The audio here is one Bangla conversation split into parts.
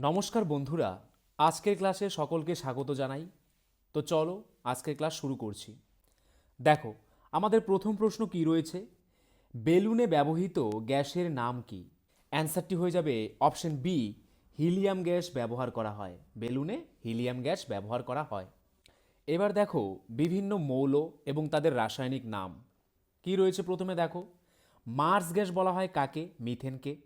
নমস্কার বন্ধুরা, আজকের ক্লাসে সকলকে স্বাগত জানাই। তো চলো আজকের ক্লাস শুরু করছি। দেখো, আমাদের প্রথম প্রশ্ন কি রয়েছে? বেলুনে ব্যবহৃত গ্যাসের নাম কি? অ্যান্সারটি হয়ে যাবে অপশন বি, হিলিয়াম গ্যাস ব্যবহার করা হয়। বেলুনে হিলিয়াম গ্যাস ব্যবহার করা হয়। এবার দেখো, বিভিন্ন মৌল এবং তাদের রাসায়নিক নাম। কি রয়েছে প্রথমে দেখো? মার্স গ্যাস বলা হয় কাকে? মিথেনকে।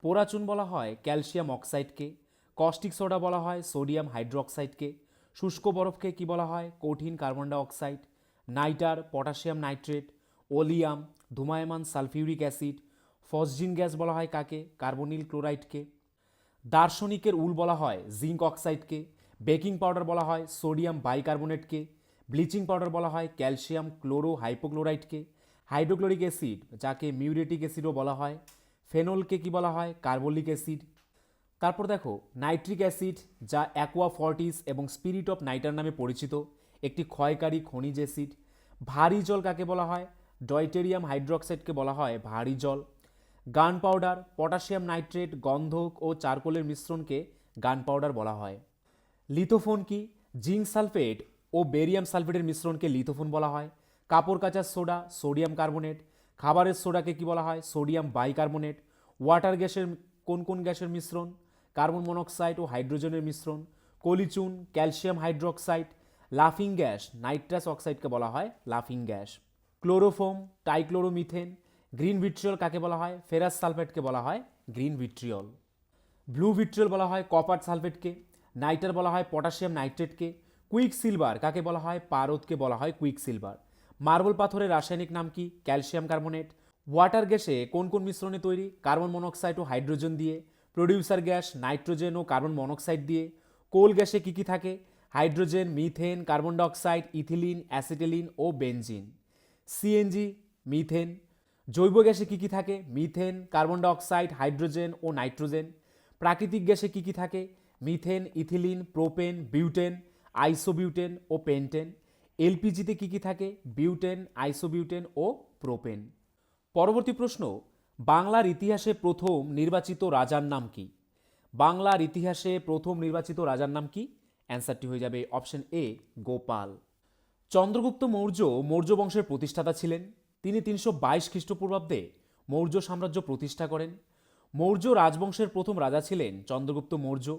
পোরাচুন বলা হয় ক্যালসিয়াম অক্সাইডকে। কস্টিক সোডা বলা হয় সোডিয়াম হাইড্রোক্সাইডকে শুষ্ক বরফকে কি বলা হয়? কঠিন carbon dioxide nitre potassium nitrate oleum ধুমায়মান sulphuric acid phosgene gas বলা হয় কাকে? কার্বনিল ক্লোরাইডকে দার্শনিকের উল বলা হয় জিঙ্ক অক্সাইডকে বেকিং পাউডার বলা হয় সোডিয়াম বাইকার্বনেটকে ব্লিচিং পাউডার বলা হয় ক্যালসিয়াম ক্লোরো হাইপোক্লোরাইডকে হাইড্রোক্লোরিক অ্যাসিড যাকে মিউরেটিক অ্যাসিডও বলা হয়। ফেনলকে কি বলা হয়? কার্বলিক অ্যাসিড তারপর দেখো, নাইট্রিক অ্যাসিড, যা অ্যাকোয়া ফর্টিস এবং স্পিরিট অফ নাইটার নামে পরিচিত, একটি ক্ষয়কারী খনিজ অ্যাসিড। ভারী জল কাকে বলা হয়? ডয়টেরিয়াম হাইড্রোক্সাইডকে বলা হয় ভারী জল। গান পাউডার পটাশিয়াম নাইট্রেট, গন্ধক ও চারকোলের মিশ্রণকে গান পাউডার বলা হয়। লিথোফোন কি? জিঙ্ক সালফেট ও বেরিয়াম সালফেটের মিশ্রণকে লিথোফোন বলা হয়। কাপড় কাচার সোডা, সোডিয়াম কার্বোনেট। খাবারের সোডাকে কি বলা হয়? Sodium bicarbonate. ওয়াটার গ্যাসের, কোন কোন গ্যাসের মিশ্রণ? কার্বন মনোক্সাইড ও হাইড্রোজেনের মিশ্রণ, কলিচুন, ক্যালসিয়াম হাইড্রোক্সাইড, লাফিং গ্যাস, নাইট্রাস অক্সাইডকে বলা হয় লাফিং gas. Chloroform, trichloromethane, green vitriol কাকে বলা হয়? ফেরাস সালফেটকে বলা হয় গ্রিন ভিট্রিয়ল। ব্লু ভিট্রিয়ল বলা হয় কপার সালফেটকে, নাইটার বলা হয় পটাশিয়াম নাইট্রেটকে, কুইক সিলভার কাকে বলা হয়? পারদকে বলা হয় কুইক সিলভার। মার্বল পাথরের রাসায়নিক নাম কি? Calcium carbonate. ওয়াটার গ্যাসে কোন কোন মিশ্রণে তৈরি? কার্বন মনোক্সাইড ও হাইড্রোজেন দিয়ে। প্রডিউসার গ্যাস, নাইট্রোজেন ও কার্বন মনোক্সাইড দিয়ে। কোল গ্যাসে কী কী থাকে? Hydrogen, methane, carbon dioxide, ethylene, acetylene ও বেনজিন। CNG, methane. জৈব গ্যাসে কী কী থাকে? মিথেন, কার্বন ডাইঅক্সাইড, হাইড্রোজেন ও নাইট্রোজেন। প্রাকৃতিক গ্যাসে কী কী থাকে? Methane, ethylene, propane, butane, isobutane ও পেন্টেন। এলপিজিতে কী কী থাকে? বিউটেন, আইসোবিউটেন ও প্রোপেন। পরবর্তী প্রশ্ন বাংলার ইতিহাসে প্রথম নির্বাচিত রাজার নাম কি? বাংলার ইতিহাসে প্রথম নির্বাচিত রাজার নাম কি? অ্যান্সারটি হয়ে যাবে অপশন এ, গোপাল। চন্দ্রগুপ্ত মৌর্য মৌর্য বংশের প্রতিষ্ঠাতা ছিলেন। তিনি তিনশো বাইশ খ্রিস্টপূর্বাব্দে মৌর্য সাম্রাজ্য প্রতিষ্ঠা করেন। মৌর্য রাজবংশের প্রথম রাজা ছিলেন চন্দ্রগুপ্ত মৌর্য,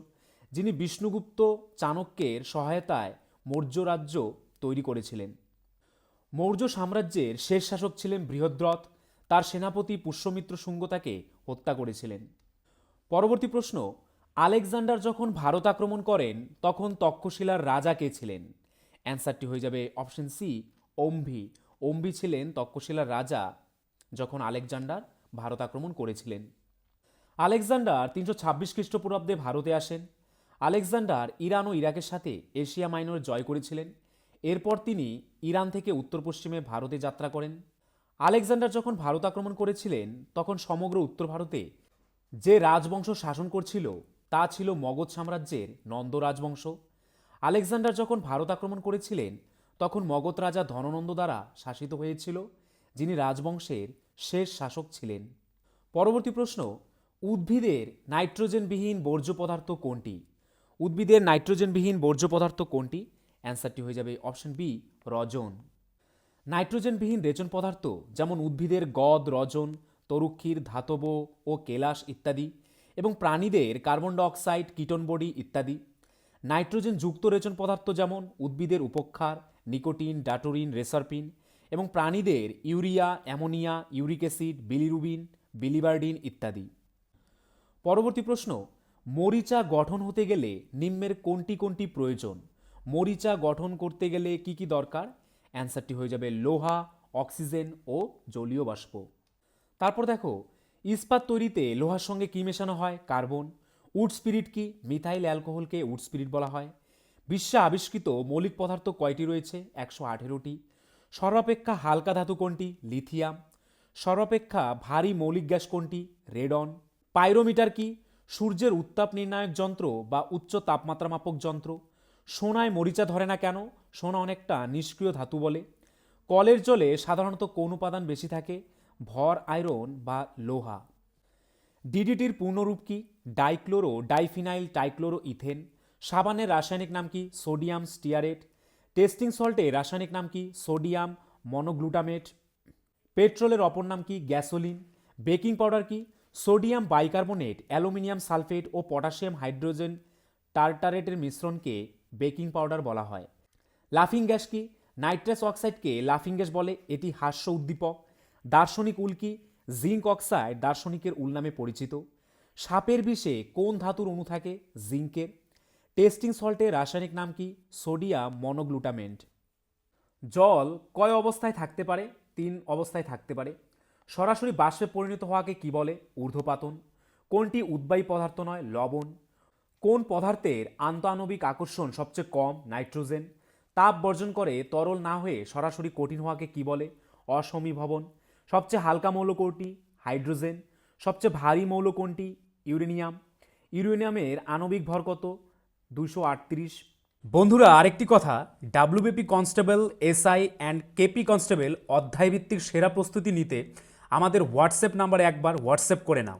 যিনি বিষ্ণুগুপ্ত চাণক্যের সহায়তায় মৌর্য রাজ্য তৈরি করেছিলেন। মৌর্য সাম্রাজ্যের শেষ শাসক ছিলেন বৃহদ্রথ তার সেনাপতি পুষ্যমিত্র শুঙ্গ তাকে হত্যা করেছিলেন। পরবর্তী প্রশ্ন, আলেকজান্ডার যখন ভারত আক্রমণ করেন, তখন তক্ষশিলার রাজা কে ছিলেন? অ্যান্সারটি হয়ে যাবে অপশন সি অম্ভি অম্ভি ছিলেন তক্ষশিলার রাজা যখন আলেকজান্ডার ভারত আক্রমণ করেছিলেন। আলেকজান্ডার তিনশো ছাব্বিশ খ্রিস্টপূর্বাব্দে ভারতে আসেন। আলেকজান্ডার ইরান ও ইরাকের সাথে এশিয়া মাইনর জয় করেছিলেন। এরপর তিনি ইরান থেকে উত্তর পশ্চিমে ভারতে যাত্রা করেন। আলেকজান্ডার যখন ভারত আক্রমণ করেছিলেন, তখন সমগ্র উত্তর ভারতে যে রাজবংশ শাসন করছিল, তা ছিল মগধ সাম্রাজ্যের নন্দ রাজবংশ। আলেকজান্ডার যখন ভারত আক্রমণ করেছিলেন, তখন মগধ রাজা ধননন্দ দ্বারা শাসিত হয়েছিল, যিনি রাজবংশের শেষ শাসক ছিলেন। পরবর্তী প্রশ্ন, উদ্ভিদের নাইট্রোজেনবিহীন বর্জ্য পদার্থ কোনটি? উদ্ভিদের নাইট্রোজেনবিহীন বর্জ্য পদার্থ কোনটি? অ্যান্সারটি হয়ে যাবে অপশন বি, রজন। নাইট্রোজেনবিহীন রেচন পদার্থ, যেমন উদ্ভিদের গদ, রজন, তরুক্ষীর ধাতব ও কেলাস ইত্যাদি, এবং প্রাণীদের কার্বন ডাইঅক্সাইড, কিটন বডি ইত্যাদি। নাইট্রোজেন যুক্ত রেচন পদার্থ যেমন উদ্ভিদের উপক্ষার, নিকোটিন, ডাটোরিন, রেসারপিন, এবং প্রাণীদের urea, ammonia, uric acid, bilirubin, biliverdin ইত্যাদি। পরবর্তী প্রশ্ন, মরিচা গঠন হতে গেলে নিম্নের কোনটি কোনটি প্রয়োজন? মরিচা গঠন করতে গেলে কি কি দরকার? অ্যান্সারটি হয়ে যাবে লোহা, অক্সিজেন ও জলীয় বাষ্প। তারপর দেখো, ইস্পাত তৈরিতে লোহার সঙ্গে কী মেশানো হয়? কার্বন। উড স্পিরিট কি? মিথাইল অ্যালকোহলকে উড স্পিরিট বলা হয়। বিশ্বে আবিষ্কৃত মৌলিক পদার্থ কয়টি রয়েছে? একশো আঠেরোটি। সর্বাপেক্ষা হালকা ধাতু কোনটি? লিথিয়াম। সর্বাপেক্ষা ভারী মৌলিক গ্যাস কোনটি? রেডন। পাইরোমিটার কি? সূর্যের উত্তাপ নির্ণায়ক যন্ত্র বা উচ্চ তাপমাত্রা মাপক যন্ত্র। সোনায় মরিচা ধরে না কেন? সোনা অনেকটা নিষ্ক্রিয় ধাতু বলে। কলের জলে সাধারণত কোন উপাদান বেশি থাকে? ভর, আয়রন বা লোহা। ডিডিটির পূর্ণরূপ কি? Dichloro, diphenyl trichloro ethane. সাবানের রাসায়নিক নাম কি? Sodium stearate. টেস্টিং সল্টের রাসায়নিক নাম কি? Sodium monoglutamate. পেট্রোলের অপর নাম কি? গ্যাসোলিন। বেকিং পাউডার কি? সোডিয়াম বাইকার্বনেট, অ্যালুমিনিয়াম সালফেট ও পটাশিয়াম হাইড্রোজেন টার্টারেটের মিশ্রণকে বেকিং পাউডার বলা হয়। লাফিং গ্যাস কি? নাইট্রাস অক্সাইডকে লাফিং গ্যাস বলে? এটি হাস্য উদ্দীপক। দার্শনিক উল কি জিঙ্ক অক্সাইড দার্শনিকের উল নামে পরিচিত। সাপের বিষে কোন ধাতুর অণু থাকে? জিঙ্কের। টেস্টিং সল্টের রাসায়নিক নাম কি? Sodium monoglutamate. জল কয় অবস্থায় থাকতে পারে? তিন অবস্থায় থাকতে পারে। সরাসরি বাষ্পে পরিণত হওয়াকে কি বলে? ঊর্ধ্বপাতন। কোনটি উদ্বায়ী পদার্থ নয়? লবণ। কোন পদার্থের আন্তঃআণবিক আকর্ষণ সবচেয়ে কম? নাইট্রোজেন। তাপ বর্জন করে তরল না হয়ে সরাসরি কঠিন হওয়াকে কি বলে? অসমীভবন। সবচেয়ে হালকা মৌল কোনটি? হাইড্রোজেন। সবচেয়ে ভারী মৌল কোনটি? ইউরেনিয়াম। ইউরেনিয়ামের আণবিক ভর কত? দুশো আটত্রিশ। বন্ধুরা, আরেকটি কথা। WBP constable SI and KP constable অধ্যায়ভিত্তিক সেরা প্রস্তুতি নিতে আমাদের হোয়াটসঅ্যাপ নাম্বারে একবার হোয়াটসঅ্যাপ করে নাও।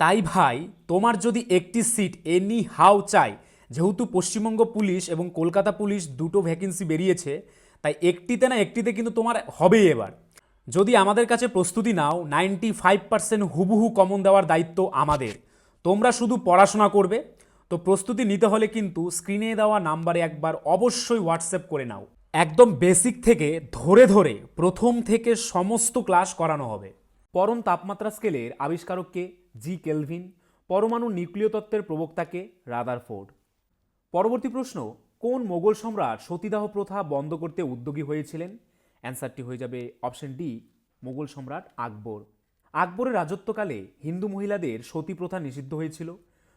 তাই ভাই, তোমার যদি একটি সিট এনি হাউ চাই, যেহেতু পশ্চিমবঙ্গ পুলিশ এবং কলকাতা পুলিশ দুটো ভ্যাকেন্সি বেরিয়েছে, তাই একটিতে না একটিতে কিন্তু তোমার হবেই এবার। যদি আমাদের কাছে প্রস্তুতি নাও নাইনটি ফাইভ পার্সেন্ট হুবহু কমন দেওয়ার দায়িত্ব আমাদের। তোমরা শুধু পড়াশোনা করবে। তো প্রস্তুতি নিতে হলে কিন্তু স্ক্রিনে দেওয়া নাম্বারে একবার অবশ্যই হোয়াটসঅ্যাপ করে নাও। একদম বেসিক থেকে ধরে ধরে প্রথম থেকে সমস্ত ক্লাস করানো হবে। পরম তাপমাত্রা স্কেলের আবিষ্কারককে জি কেলভিন, পরমাণু নিউক্লিয় তত্ত্বের প্রবক্তাকে রাদারফোর্ড পরবর্তী প্রশ্ন, কোন মোগল সম্রাট সতীদাহ প্রথা বন্ধ করতে উদ্যোগী হয়েছিলেন? অ্যান্সারটি হয়ে যাবে অপশন ডি, মোগল সম্রাট আকবর। আকবরের রাজত্বকালে হিন্দু মহিলাদের সতী প্রথা নিষিদ্ধ হয়েছিল।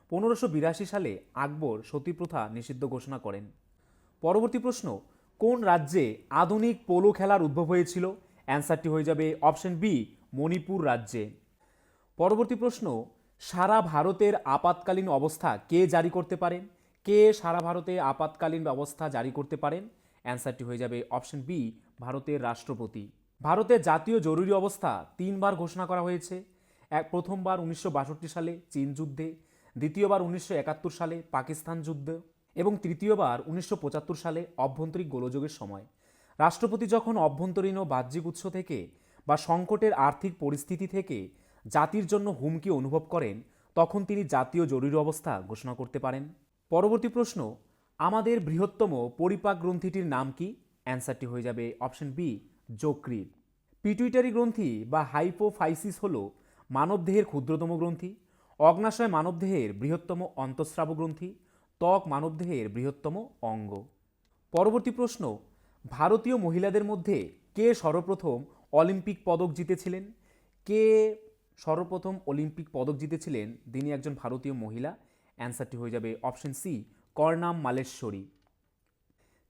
পনেরোশো বিরাশি সালে আকবর সতী প্রথা নিষিদ্ধ ঘোষণা করেন। পরবর্তী প্রশ্ন, কোন রাজ্যে আধুনিক পোলো খেলার উদ্ভব হয়েছিল? অ্যান্সারটি হয়ে যাবে অপশন বি, মণিপুর রাজ্যে। পরবর্তী প্রশ্ন, সারা ভারতের আপাতকালীন অবস্থা কে জারি করতে পারেন? কে সারা ভারতে আপাতকালীন অবস্থা জারি করতে পারেন? অ্যান্সারটি হয়ে যাবে অপশন বি, ভারতের রাষ্ট্রপতি। ভারতের জাতীয় জরুরি অবস্থা তিনবার ঘোষণা করা হয়েছে। এক, প্রথমবার উনিশশো বাষট্টি সালে চীন যুদ্ধে, দ্বিতীয়বার উনিশশো একাত্তর সালে পাকিস্তান যুদ্ধ এবং তৃতীয়বার উনিশশো পঁচাত্তর সালে অভ্যন্তরীণ গোলযোগের সময়। রাষ্ট্রপতি যখন অভ্যন্তরীণ ও বাহ্যিক উৎস থেকে বা সংকটের আর্থিক পরিস্থিতি থেকে জাতির জন্য হুমকি অনুভব করেন, তখন তিনি জাতীয় জরুরি অবস্থা ঘোষণা করতে পারেন। পরবর্তী প্রশ্ন, আমাদের বৃহত্তম পরিপাক গ্রন্থিটির নাম কি? অ্যান্সারটি হয়ে যাবে অপশন বি যকৃৎ পিটুইটারি গ্রন্থি বা হাইপোফাইসিস হল মানবদেহের ক্ষুদ্রতম গ্রন্থি, অগ্নাশয় মানবদেহের বৃহত্তম অন্তঃস্রাব গ্রন্থি, ত্বক মানবদেহের বৃহত্তম অঙ্গ। পরবর্তী প্রশ্ন, ভারতীয় মহিলাদের মধ্যে কে সর্বপ্রথম অলিম্পিক পদক জিতেছিলেন? কে সর্বপ্রথম অলিম্পিক পদক জিতেছিলেন তিনি একজন ভারতীয় মহিলা। অ্যান্সারটি হয়ে যাবে অপশন সি, কর্ণাম মালেশ্বরী।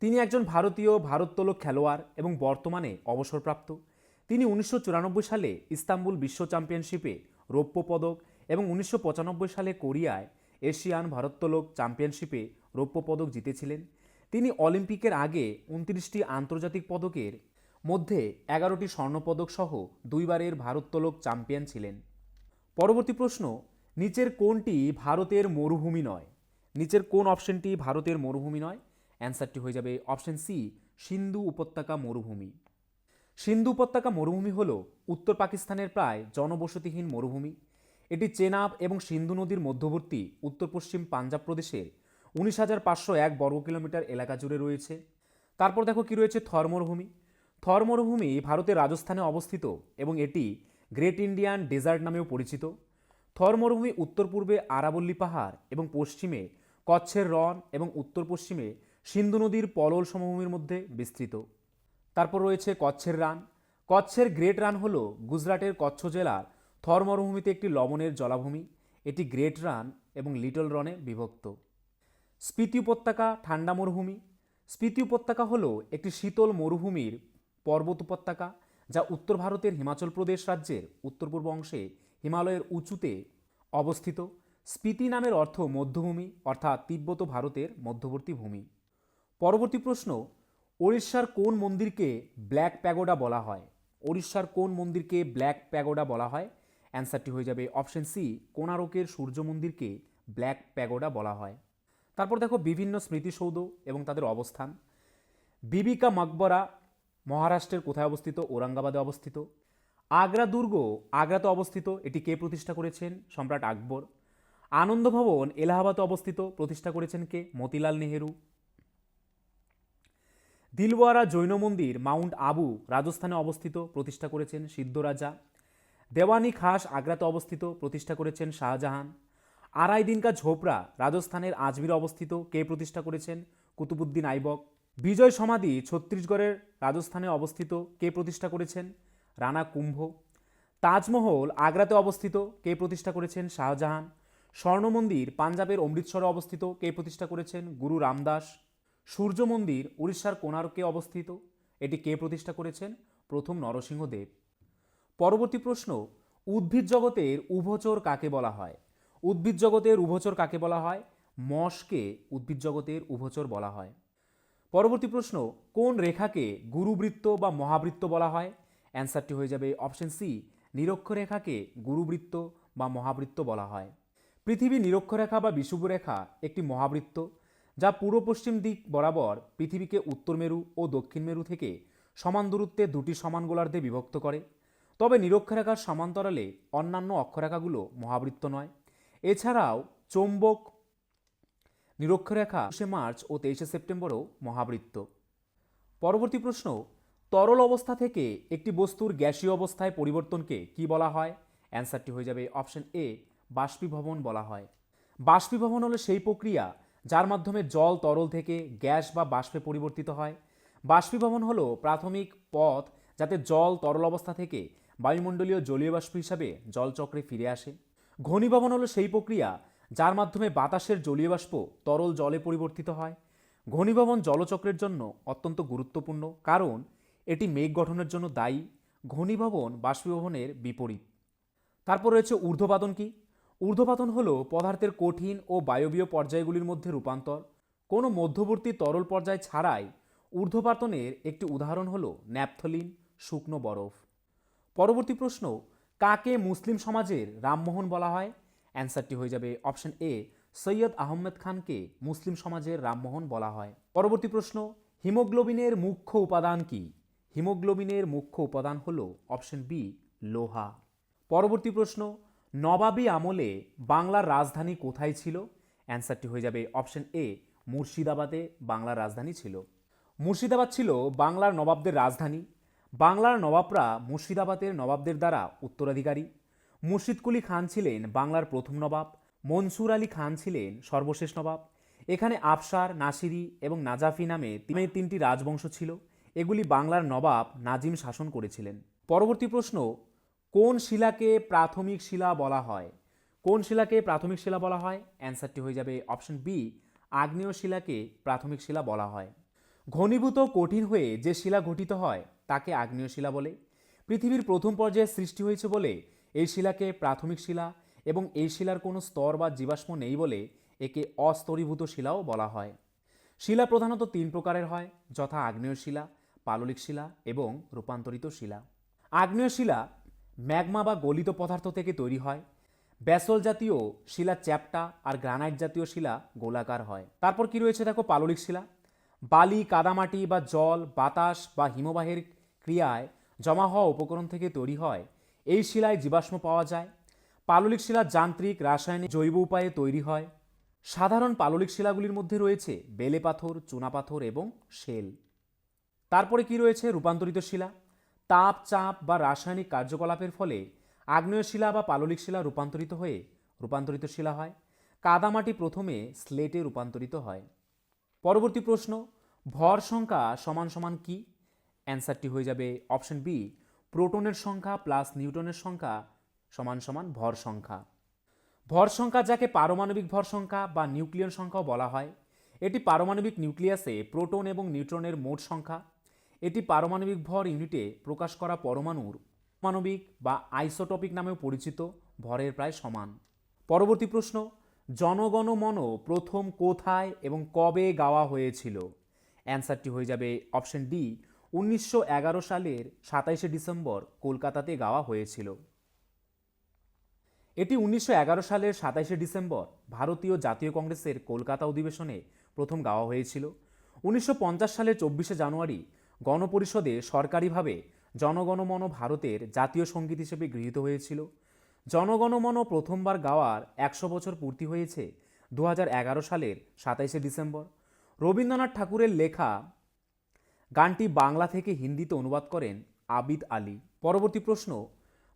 তিনি একজন ভারতীয় ভারোত্তোলক খেলোয়াড় এবং বর্তমানে অবসরপ্রাপ্ত। তিনি উনিশশো চুরানব্বই সালে ইস্তাম্বুল বিশ্ব চ্যাম্পিয়নশিপে রৌপ্য পদক এবং উনিশশো পঁচানব্বই সালে কোরিয়ায় এশিয়ান ভারোত্তোলক চ্যাম্পিয়নশিপে রৌপ্য পদক জিতেছিলেন। তিনি অলিম্পিকের আগে উনত্রিশটি আন্তর্জাতিক পদকের মধ্যে এগারোটি স্বর্ণপদক সহ দুইবারের ভারোত্তোলক চ্যাম্পিয়ন ছিলেন। পরবর্তী প্রশ্ন, নিচের কোনটি ভারতের মরুভূমি নয়? নিচের কোন অপশনটি ভারতের মরুভূমি নয়? অ্যান্সারটি হয়ে যাবে অপশন সি, সিন্ধু উপত্যকা মরুভূমি। সিন্ধু উপত্যকা মরুভূমি হল উত্তর পাকিস্তানের প্রায় জনবসতিহীন মরুভূমি। এটি চেনাব এবং সিন্ধু নদীর মধ্যবর্তী উত্তর পশ্চিম পাঞ্জাব প্রদেশের উনিশ হাজার পাঁচশো এক বর্গ কিলোমিটার এলাকা জুড়ে রয়েছে। তারপর দেখো কি রয়েছে থর মরুভূমি থর মরুভূমি ভারতের রাজস্থানে অবস্থিত এবং এটি গ্রেট ইন্ডিয়ান ডেজার্ট নামেও পরিচিত। থর মরুভূমি উত্তর পূর্বে আরাবল্লী পাহাড় এবং পশ্চিমে কচ্ছের রন এবং উত্তর পশ্চিমে সিন্ধু নদীর পলল সমভূমির মধ্যে বিস্তৃত। তারপর রয়েছে কচ্ছের রান। কচ্ছের গ্রেট রান হল গুজরাটের কচ্ছ জেলার থর মরুভূমিতে একটি লবণের জলাভূমি। এটি গ্রেট রান এবং লিটল রনে বিভক্ত। স্পিতি উপত্যকা ঠান্ডা মরুভূমি। স্পিতি উপত্যকা হল একটি শীতল মরুভূমির পর্বত উপত্যকা যা উত্তর ভারতের হিমাচল প্রদেশ রাজ্যের উত্তর পূর্ব অংশে হিমালয়ের উঁচুতে অবস্থিত। স্পিতি নামের অর্থ মধ্যভূমি, অর্থাৎ তিব্বত ভারতের মধ্যবর্তী ভূমি। পরবর্তী প্রশ্ন, ওড়িশার কোন মন্দিরকে ব্ল্যাক প্যাগোডা বলা হয়? ওড়িশার কোন মন্দিরকে ব্ল্যাক প্যাগোডা বলা হয়? অ্যান্সারটি হয়ে যাবে অপশন সি, কোণারকের সূর্য মন্দিরকে ব্ল্যাক প্যাগোডা বলা হয়। তারপর দেখো বিভিন্ন স্মৃতিসৌধ এবং তাদের অবস্থান। বিবিকা মকবরা মহারাষ্ট্রের কোথায় অবস্থিত? ঔরঙ্গাবাদে অবস্থিত। আগ্রা দুর্গ, আগ্রাতে অবস্থিত। এটি কে প্রতিষ্ঠা করেছেন? সম্রাট আকবর। আনন্দ ভবন এলাহাবাদে অবস্থিত। প্রতিষ্ঠা করেছেন কে? মতিলাল নেহেরু। দিলওয়ারা জৈন মন্দির, মাউন্ট আবু রাজস্থানে অবস্থিত। প্রতিষ্ঠা করেছেন সিদ্ধ রাজা। দেওয়ানি খাস, আগ্রাতে অবস্থিত। প্রতিষ্ঠা করেছেন শাহজাহান। আড়াই দিনকা ঝোপড়া, রাজস্থানের আজমিরে অবস্থিত। কে প্রতিষ্ঠা করেছেন? কুতুবুদ্দিন আইবক। বিজয় সমাধি ছত্তিশগড়ের রাজস্থানে অবস্থিত। কে প্রতিষ্ঠা করেছেন? রানা কুম্ভ। তাজমহল আগ্রাতে অবস্থিত। কে প্রতিষ্ঠা করেছেন শাহজাহান? স্বর্ণ মন্দির পাঞ্জাবের অমৃতসরে অবস্থিত। কে প্রতিষ্ঠা করেছেন? গুরু রামদাস। সূর্য মন্দির উড়িষ্যার কোণার্কে অবস্থিত। এটি কে প্রতিষ্ঠা করেছেন? প্রথম নরসিংহদেব পরবর্তী প্রশ্ন, উদ্ভিদ জগতের উভচর কাকে বলা হয়? উদ্ভিদ জগতের উভচর কাকে বলা হয়? মশকে উদ্ভিদ জগতের উভচর বলা হয়। পরবর্তী প্রশ্ন, কোন রেখাকে গুরুবৃত্ত বা মহাবৃত্ত বলা হয়? অ্যান্সারটি হয়ে যাবে অপশন সি, নিরক্ষরেখাকে গুরুবৃত্ত বা মহাবৃত্ত বলা হয়। পৃথিবী নিরক্ষরেখা বা বিষুবরেখা একটি মহাবৃত্ত, যা পূর্ব পশ্চিম দিক বরাবর পৃথিবীকে উত্তর মেরু ও দক্ষিণ মেরু থেকে সমান দূরত্বে দুটি সমান গোলার্ধে বিভক্ত করে। তবে নিরক্ষরেখার সমান্তরালে অন্যান্য অক্ষরেখাগুলো মহাবৃত্ত নয়। এছাড়াও চৌম্বক নিরক্ষরেখা একুশে মার্চ ও তেইশে সেপ্টেম্বরও মহাবৃত্ত। পরবর্তী প্রশ্ন, তরল অবস্থা থেকে একটি বস্তুর গ্যাসীয় অবস্থায় পরিবর্তনকে কি বলা হয়? অ্যান্সারটি হয়ে যাবে অপশন এ, বাষ্পীভবন বলা হয়। বাষ্পীভবন হলো সেই প্রক্রিয়া যার মাধ্যমে জল তরল থেকে গ্যাস বা বাষ্পে পরিবর্তিত হয়। বাষ্পীভবন হলো প্রাথমিক পথ যাতে জল তরল অবস্থা থেকে বায়ুমণ্ডলীয় জলীয় বাষ্প হিসাবে জলচক্রে ফিরে আসে। ঘনীভবন হলো সেই প্রক্রিয়া যার মাধ্যমে বাতাসের জলীয় বাষ্প তরল জলে পরিবর্তিত হয়। ঘনীভবন জলচক্রের জন্য অত্যন্ত গুরুত্বপূর্ণ, কারণ এটি মেঘ গঠনের জন্য দায়ী। ঘনীভবন বাষ্পীভবনের বিপরীত। তারপর রয়েছে ঊর্ধ্বপাতন কি? ঊর্ধ্বপাতন হলো পদার্থের কঠিন ও বায়বীয় পর্যায়গুলির মধ্যে রূপান্তর। কোনো মধ্যবর্তী তরল পর্যায় ছাড়াই ঊর্ধ্বপাতনের একটি উদাহরণ হলো ন্যাপথলিন, শুকনো বরফ। পরবর্তী প্রশ্ন, কাকে মুসলিম সমাজের রামমোহন বলা হয়? অ্যান্সারটি হয়ে যাবে অপশন এ, সৈয়দ আহমেদ খানকে মুসলিম সমাজের রামমোহন বলা হয়। পরবর্তী প্রশ্ন, হিমোগ্লোবিনের মুখ্য উপাদান কি? হিমোগ্লোবিনের মুখ্য উপাদান হল অপশন বি, লোহা। পরবর্তী প্রশ্ন, নবাবী আমলে বাংলার রাজধানী কোথায় ছিল? অ্যান্সারটি হয়ে যাবে অপশন এ, মুর্শিদাবাদে বাংলার রাজধানী ছিল। মুর্শিদাবাদ ছিল বাংলার নবাবদের রাজধানী। বাংলার নবাবরা মুর্শিদাবাদের নবাবদের দ্বারা উত্তরাধিকারী। মুর্শিদকুলি খান ছিলেন বাংলার প্রথম নবাব, মনসুর আলী খান ছিলেন সর্বশেষ নবাব। এখানে আফসার, নাসিরি এবং নাজাফি নামে তিন- তিনটি রাজবংশ ছিল। এগুলি বাংলার নবাব নাজিম শাসন করেছিলেন। পরবর্তী প্রশ্ন, কোন শিলাকে প্রাথমিক শিলা বলা হয়? কোন শিলাকে প্রাথমিক শিলা বলা হয়? অ্যান্সারটি হয়ে যাবে অপশন বি, আগ্নেয় শিলাকে প্রাথমিক শিলা বলা হয়। ঘনীভূত কঠিন হয়ে যে শিলা গঠিত হয়, তাকে আগ্নেয় শিলা বলে। পৃথিবীর প্রথম পর্যায়ে সৃষ্টি হয়েছে বলে এই শিলাকে প্রাথমিক শিলা এবং এই শিলার কোনো স্তর বা জীবাশ্ম নেই বলে একে অস্তরীভূত শিলাও বলা হয়। শিলা প্রধানত তিন প্রকারের হয়, যথা আগ্নেয় শিলা, পাললিক শিলা এবং রূপান্তরিত শিলা। আগ্নেয় শিলা ম্যাগমা বা গলিত পদার্থ থেকে তৈরি হয়। ব্যাসল জাতীয় শিলা চ্যাপ্টা আর গ্রানাইট জাতীয় শিলা গোলাকার হয়। তারপর কি রয়েছে দেখো পাললিক শিলা? বালি, কাদামাটি বা জল, বাতাস বা হিমবাহের ক্রিয়ায় জমা হওয়া উপকরণ থেকে তৈরি হয় এই শিলায় জীবাশ্ম পাওয়া যায়। পাললিক শিলা যান্ত্রিক, রাসায়নিক, জৈব উপায়ে তৈরি হয়। সাধারণ পাললিক শিলাগুলির মধ্যে রয়েছে বেলে পাথর চুনাপাথর এবং শেল। তারপরে কি রয়েছে? রূপান্তরিত শিলা। তাপ, চাপ বা রাসায়নিক কার্যকলাপের ফলে আগ্নেয় শিলা বা পাললিক শিলা রূপান্তরিত হয়ে রূপান্তরিত শিলা হয়। কাদামাটি প্রথমে স্লেটে রূপান্তরিত হয়। পরবর্তী প্রশ্ন, ভর সংখ্যা সমান সমান কি? অ্যান্সারটি হয়ে যাবে অপশন বি প্রোটনের সংখ্যা প্লাস নিউটনের সংখ্যা সমান সমান ভর সংখ্যা। ভর সংখ্যা যাকে পারমাণবিক ভর সংখ্যা বা নিউক্লিয়ন সংখ্যাও বলা হয়, এটি পারমাণবিক নিউক্লিয়াসে প্রোটন এবং নিউট্রনের মোট সংখ্যা। এটি পারমাণবিক ভর ইউনিটে প্রকাশ করা পরমাণুর পারমাণবিক বা আইসোটপিক নামেও পরিচিত, ভরের প্রায় সমান। পরবর্তী প্রশ্ন, জনগণমন প্রথম কোথায় এবং কবে গাওয়া হয়েছিল? অ্যান্সারটি হয়ে যাবে অপশন ডি উনিশশো এগারো সালের সাতাইশে ডিসেম্বর কলকাতাতে গাওয়া হয়েছিল। এটি উনিশশো এগারো সালের সাতাইশে ডিসেম্বর ভারতীয় জাতীয় কংগ্রেসের কলকাতা অধিবেশনে প্রথম গাওয়া হয়েছিল। উনিশশো পঞ্চাশ সালের চব্বিশে জানুয়ারি গণপরিষদে সরকারিভাবে জনগণমন ভারতের জাতীয় সংগীত হিসেবে গৃহীত হয়েছিল। জনগণমন প্রথমবার গাওয়ার একশো বছর পূর্তি হয়েছে দু হাজার এগারো সালের সাতাইশে ডিসেম্বর। রবীন্দ্রনাথ ঠাকুরের লেখা গানটি বাংলা থেকে হিন্দিতে অনুবাদ করেন আবিদ আলী। পরবর্তী প্রশ্ন,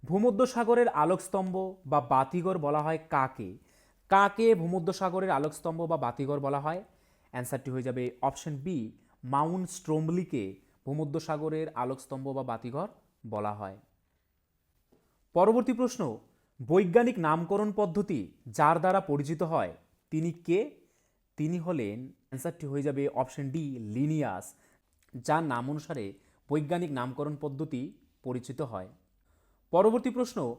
ভূমধ্যসাগরের আলোকস্তম্ভ বা বাতিঘর বলা হয় কাকে? কাকে ভূমধ্যসাগরের আলোকস্তম্ভ বা বাতিঘর বলা হয়? অ্যান্সারটি হয়ে যাবে অপশন বি, মাউন্ট স্ট্রোমলিকে ভূমধ্যসাগরের আলোকস্তম্ভ বা বাতিঘর বলা হয়। পরবর্তী প্রশ্ন, বৈজ্ঞানিক নামকরণ পদ্ধতি যার দ্বারা পরিচিত হয়, তিনি কে? তিনি হলেন, অ্যান্সারটি হয়ে যাবে অপশন ডি, লিনিয়াস। যার নাম অনুসারে বৈজ্ঞানিক নামকরণ পদ্ধতি পরিচিত হয়। পরবর্তী প্রশ্ন,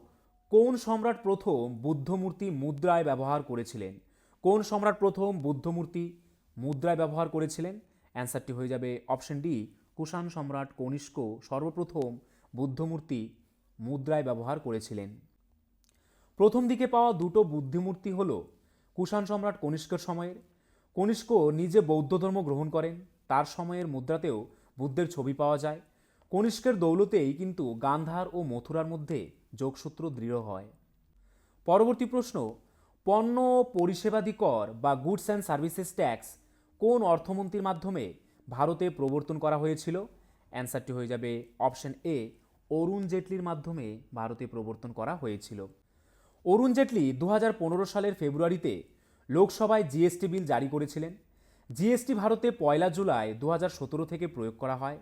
কোন সম্রাট প্রথম বুদ্ধমূর্তি মুদ্রায় ব্যবহার করেছিলেন? কোন সম্রাট প্রথম বুদ্ধমূর্তি মুদ্রায় ব্যবহার করেছিলেন? অ্যান্সারটি হয়ে যাবে অপশন ডি, কুষাণ সম্রাট কনিষ্ক সর্বপ্রথম বুদ্ধমূর্তি মুদ্রায় ব্যবহার করেছিলেন। প্রথম দিকে পাওয়া দুটো বুদ্ধিমূর্তি হল কুষাণ সম্রাট কনিষ্কের সময়ের। কনিষ্ক নিজে বৌদ্ধ ধর্ম গ্রহণ করেন তার সময়ের মুদ্রাতেও বুদ্ধের ছবি পাওয়া যায়। কনিষ্কের দৌলতেই কিন্তু গান্ধার ও মথুরার মধ্যে যোগসূত্র দৃঢ় হয়। পরবর্তী প্রশ্ন, পণ্য পরিষেবাদি কর বা গুডস অ্যান্ড সার্ভিসেস ট্যাক্স কোন অর্থমন্ত্রীর মাধ্যমে ভারতে প্রবর্তন করা হয়েছিল? অ্যান্সারটি হয়ে যাবে অপশন এ, অরুণ জেটলির মাধ্যমে ভারতে প্রবর্তন করা হয়েছিল। অরুণ জেটলি দু হাজার পনেরো সালের ফেব্রুয়ারিতে লোকসভায় জিএসটি বিল জারি করেছিলেন। জিএসটি ভারতে পয়লা জুলাই দু হাজার সতেরো থেকে প্রয়োগ করা হয়।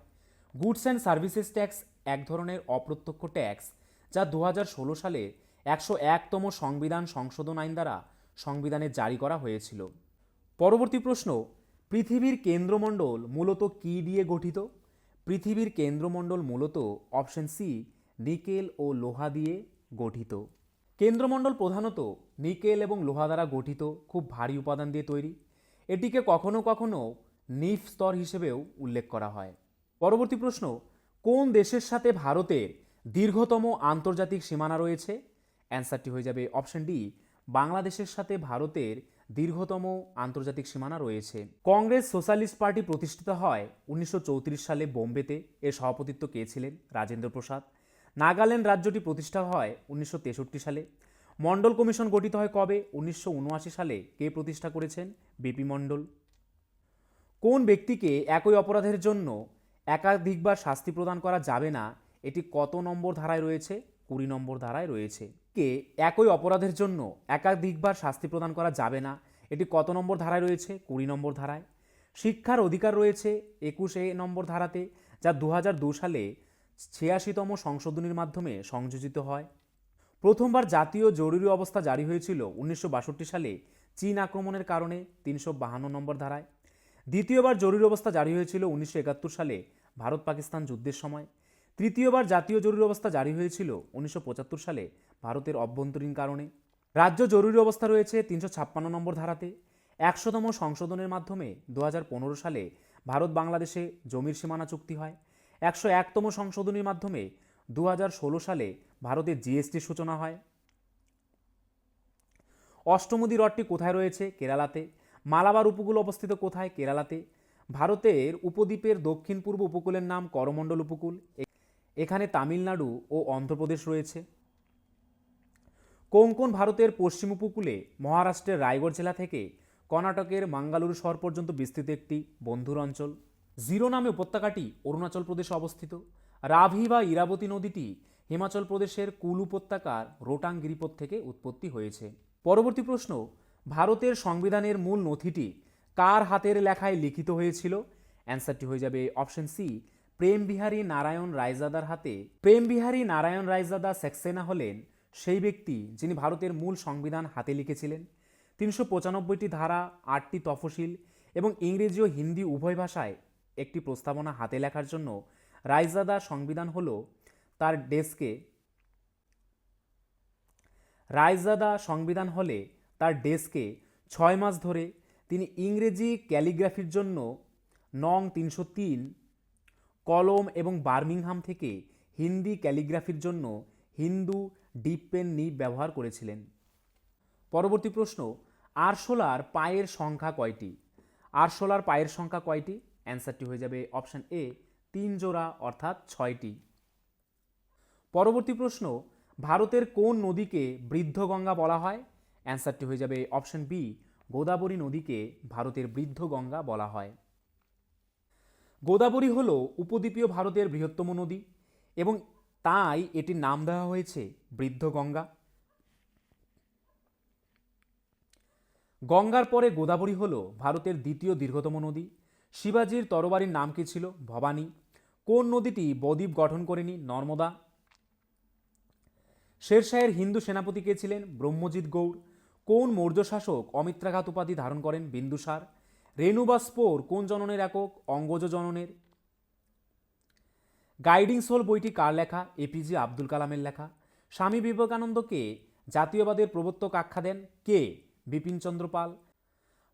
গুডস অ্যান্ড সার্ভিসেস ট্যাক্স এক ধরনের অপ্রত্যক্ষ ট্যাক্স যা দু হাজার ষোলো সালে একশো একতম সংবিধান সংশোধন আইন দ্বারা সংবিধানে জারি করা হয়েছিল। পরবর্তী প্রশ্ন, পৃথিবীর কেন্দ্রমণ্ডল মূলত কি দিয়ে গঠিত? পৃথিবীর কেন্দ্রমণ্ডল মূলত অপশন সি, নিকেল ও লোহা দিয়ে গঠিত। কেন্দ্রমণ্ডল প্রধানত নিকেল এবং লোহা দ্বারা গঠিত, খুব ভারী উপাদান দিয়ে তৈরি। এটিকে কখনো কখনো নিফ স্তর হিসেবেও উল্লেখ করা হয়। পরবর্তী প্রশ্ন, কোন দেশের সাথে ভারতের দীর্ঘতম আন্তর্জাতিক সীমানা রয়েছে? অ্যান্সারটি হয়ে যাবে অপশন ডি, বাংলাদেশের সাথে ভারতের দীর্ঘতম আন্তর্জাতিক সীমানা রয়েছে। কংগ্রেস সোশ্যালিস্ট পার্টি প্রতিষ্ঠিত হয় উনিশশো চৌত্রিশ সালে বোম্বেতে। এর সভাপতিত্ব কে ছিলেন? রাজেন্দ্র প্রসাদ। নাগাল্যান্ড রাজ্যটি প্রতিষ্ঠা হয় উনিশশো তেষট্টি সালে। মণ্ডল কমিশন গঠিত হয় কবে? উনিশশো উনআশি সালে। কে প্রতিষ্ঠা করেছেন? বিপি মণ্ডল। কোন ব্যক্তিকে একই অপরাধের জন্য একাধিকবার শাস্তি প্রদান করা যাবে না, এটি কত নম্বর ধারায় রয়েছে? কুড়ি নম্বর ধারায় রয়েছে। কে একই অপরাধের জন্য একাধিকবার শাস্তি প্রদান করা যাবে না, এটি কত নম্বর ধারায় রয়েছে? কুড়ি নম্বর ধারায়। শিক্ষার অধিকার রয়েছে একুশে নম্বর ধারাতে, যা দু সালে ছিয়াশিতম সংশোধনীর মাধ্যমে সংযোজিত হয়। প্রথমবার জাতীয় জরুরি অবস্থা জারি হয়েছিল উনিশশো বাষট্টি সালে। চীন আক্রমণের কারণে তিনশো বাহান্ন নম্বর ধারায়। দ্বিতীয়বার জরুরি অবস্থা জারি হয়েছিল উনিশশো একাত্তর সালে ভারত পাকিস্তান যুদ্ধের সময়। তৃতীয়বার জাতীয় জরুরি অবস্থা জারি হয়েছিল উনিশশো পঁচাত্তর সালে ভারতের অভ্যন্তরীণ কারণে। রাজ্য জরুরি অবস্থা রয়েছে তিনশো ছাপ্পান্ন নম্বর ধারাতে। একশোতম সংশোধনের মাধ্যমে দু হাজার পনেরো সালে ভারত বাংলাদেশে জমির সীমানা চুক্তি হয়। একশো একতম সংশোধনীর মাধ্যমে দু হাজার ষোলো সালে ভারতের জিএসটির সূচনা হয়। অষ্টমুদি হ্রদটি কোথায় রয়েছে? কেরালাতে। মালাবার উপকূল অবস্থিত কোথায়? কেরালাতে। ভারতের উপদ্বীপের দক্ষিণ পূর্ব উপকূলের নাম করমণ্ডল উপকূল। এখানে তামিলনাড়ু ও অন্ধ্রপ্রদেশ রয়েছে। কোঙ্কন ভারতের পশ্চিম উপকূলে মহারাষ্ট্রের রায়গড় জেলা থেকে কর্ণাটকের মাঙ্গালুরু শহর পর্যন্ত বিস্তৃত একটি বন্ধুর অঞ্চল। জিরো নামে উপত্যকাটি অরুণাচল প্রদেশে অবস্থিত। রাভি বা ইরাবতী নদীটি হিমাচল প্রদেশের কুল উপত্যকার রোটাং গিরিপথ থেকে উৎপত্তি হয়েছে। পরবর্তী প্রশ্ন, ভারতের সংবিধানের মূল নথিটি কার হাতের লেখায় লিখিত হয়েছিল? অ্যান্সারটি হয়ে যাবে অপশন সি, প্রেম বিহারী নারায়ণ রায়জাদার হাতে। প্রেম বিহারী নারায়ণ রায়জাদা সেক্সেনা হলেন সেই ব্যক্তি যিনি ভারতের মূল সংবিধান হাতে লিখেছিলেন। তিনশো পঁচানব্বইটি ধারা, আটটি তফসিল এবং ইংরেজি ও হিন্দি উভয় ভাষায় একটি প্রস্তাবনা হাতে লেখার জন্য রায়জাদা সংবিধান হল তার ডেস্কে। রায়জাদা সংবিধান হলে তার ডেস্কে ছয় মাস ধরে তিনি ইংরেজি ক্যালিগ্রাফির জন্য নং তিনশো তিন, কলম এবং বার্মিংহাম থেকে হিন্দি ক্যালিগ্রাফির জন্য হিন্দু ডিপ পেন নিব ব্যবহার করেছিলেন। পরবর্তী প্রশ্ন আরশোলার পায়ের সংখ্যা কয়টি? আরশোলার পায়ের সংখ্যা কয়টি? অ্যান্সারটি হয়ে যাবে অপশন এ তিন জোড়া অর্থাৎ ছয়টি। পরবর্তী প্রশ্ন, ভারতের কোন নদীকে বৃদ্ধ গঙ্গা বলা হয়? অ্যান্সারটি হয়ে যাবে অপশন বি, গোদাবরী নদীকে ভারতের বৃদ্ধ গঙ্গা বলা হয়। গোদাবরী হল উপদ্বীপীয় ভারতের বৃহত্তম নদী এবং তাই এটির নাম দেওয়া হয়েছে বৃদ্ধ গঙ্গা। গঙ্গার পরে গোদাবরী হল ভারতের দ্বিতীয় দীর্ঘতম নদী। শিবাজির তরবারির নাম কি ছিল? ভবানী। কোন নদীটি বদ্বীপ গঠন করেনি? নর্মদা। শেরশাহের হিন্দু সেনাপতি কে ছিলেন? ব্রহ্মজিৎ গৌড়। কোন মৌর্য শাসক অমিত্রাঘাত উপাধি ধারণ করেন? বিন্দুসার। রেণু বা স্পোর কোন জননের একক? অঙ্গজ জননের। গাইডিং সোল বইটি কার লেখা? এপিজে আব্দুল কালামের লেখা। স্বামী বিবেকানন্দকে জাতীয়বাদের প্রবর্তক আখ্যা দেন? কে? বিপিনচন্দ্র পাল।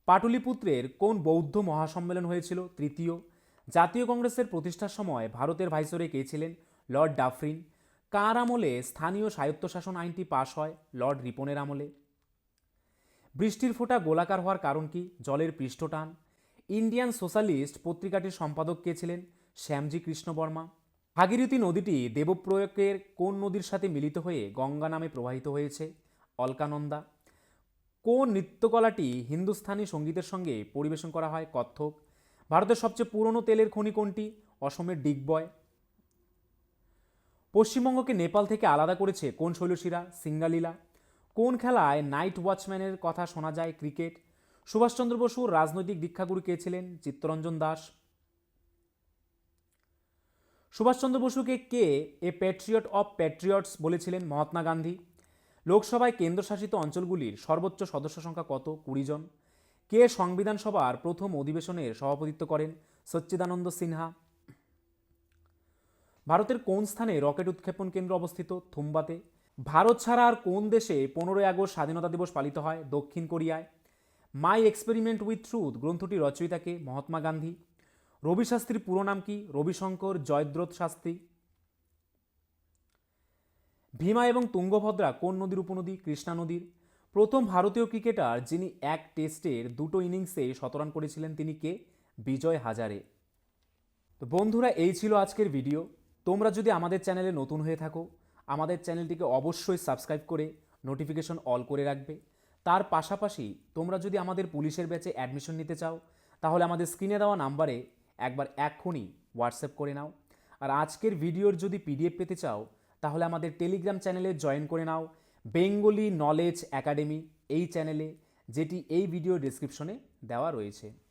পাটলিপুত্রের কোন বৌদ্ধ মহাসম্মেলন হয়েছিল? তৃতীয়। জাতীয় কংগ্রেসের প্রতিষ্ঠার সময় ভারতের ভাইসরে কে ছিলেন? Lord Dufferin. কার আমলে স্থানীয় স্বায়ত্তশাসন আইনটি পাশ হয়? লর্ড রিপনের আমলে। বৃষ্টির ফোঁটা গোলাকার হওয়ার কারণ কি? জলের পৃষ্ঠটান। ইন্ডিয়ান সোশ্যালিস্ট পত্রিকাটির সম্পাদক কে ছিলেন? শ্যামজি কৃষ্ণ বর্মা। ভাগীরথী নদীটি দেবপ্রয়োগের কোন নদীর সাথে মিলিত হয়ে গঙ্গা নামে প্রবাহিত হয়েছে? অলকানন্দা। কোন নৃত্যকলাটি হিন্দুস্থানি সঙ্গীতের সঙ্গে পরিবেশন করা হয়? কত্থক ভারতের সবচেয়ে পুরনো তেলের খনি কোনটি? অসমের ডিগবয়। পশ্চিমবঙ্গকে নেপাল থেকে আলাদা করেছে কোন শৈলশিরা? সিঙ্গালীলা। কোন খেলায় নাইট ওয়াচম্যানের কথা শোনা যায় ক্রিকেট? সুভাষচন্দ্র বসুর রাজনৈতিক দীক্ষাগুরু কে ছিলেন? চিত্তরঞ্জন দাস। সুভাষচন্দ্র বসুকে কে এ প্যাট্রিয়ট অফ প্যাট্রিয়টস বলেছিলেন মহাত্মা গান্ধী? লোকসভায় কেন্দ্রশাসিত অঞ্চলগুলির সর্বোচ্চ সদস্য সংখ্যা কত? কুড়ি জন। কে সংবিধান সভার প্রথম অধিবেশনের সভাপতিত্ব করেন সচ্চিদানন্দ সিনহা? ভারতের কোন স্থানে রকেট উৎক্ষেপণ কেন্দ্র অবস্থিত? থুম্বাতে। ভারত ছাড়া আর কোন দেশে পনেরোই আগস্ট স্বাধীনতা দিবস পালিত হয়? দক্ষিণ কোরিয়ায়। মাই এক্সপেরিমেন্ট উইথ ট্রুথ গ্রন্থটি রচয়িতাকে মহাত্মা গান্ধী। রবি শাস্ত্রীর পুরো নাম কি? রবিশঙ্কর জয়দ্রথ শাস্ত্রী। ভীমা এবং তুঙ্গভদ্রা কোন নদীর উপনদী? কৃষ্ণা নদীর। প্রথম ভারতীয় ক্রিকেটার যিনি এক টেস্টের দুটো ইনিংসে শতরান করেছিলেন তিনি কে? বিজয় হাজারে। তো বন্ধুরা, এই ছিল আজকের ভিডিও। তোমরা যদি আমাদের চ্যানেলে নতুন হয়ে থাকো, আমাদের চ্যানেলটিকে অবশ্যই সাবস্ক্রাইব করে নোটিফিকেশন অল করে রাখবে। তার পাশাপাশি তোমরা যদি আমাদের পুলিশের ব্যাচে অ্যাডমিশন নিতে চাও, তাহলে আমাদের স্ক্রিনে দেওয়া নাম্বারে একবার এক্ষুনি হোয়াটসঅ্যাপ করে নাও। আর আজকের ভিডিওর যদি পিডিএফ পেতে চাও, তাহলে আমাদের টেলিগ্রাম চ্যানেলে জয়েন করে নাও। বেঙ্গলি নলেজ একাডেমি এই চ্যানেলে যেটি এই ভিডিও ডেসক্রিপশনে দেওয়া রয়েছে।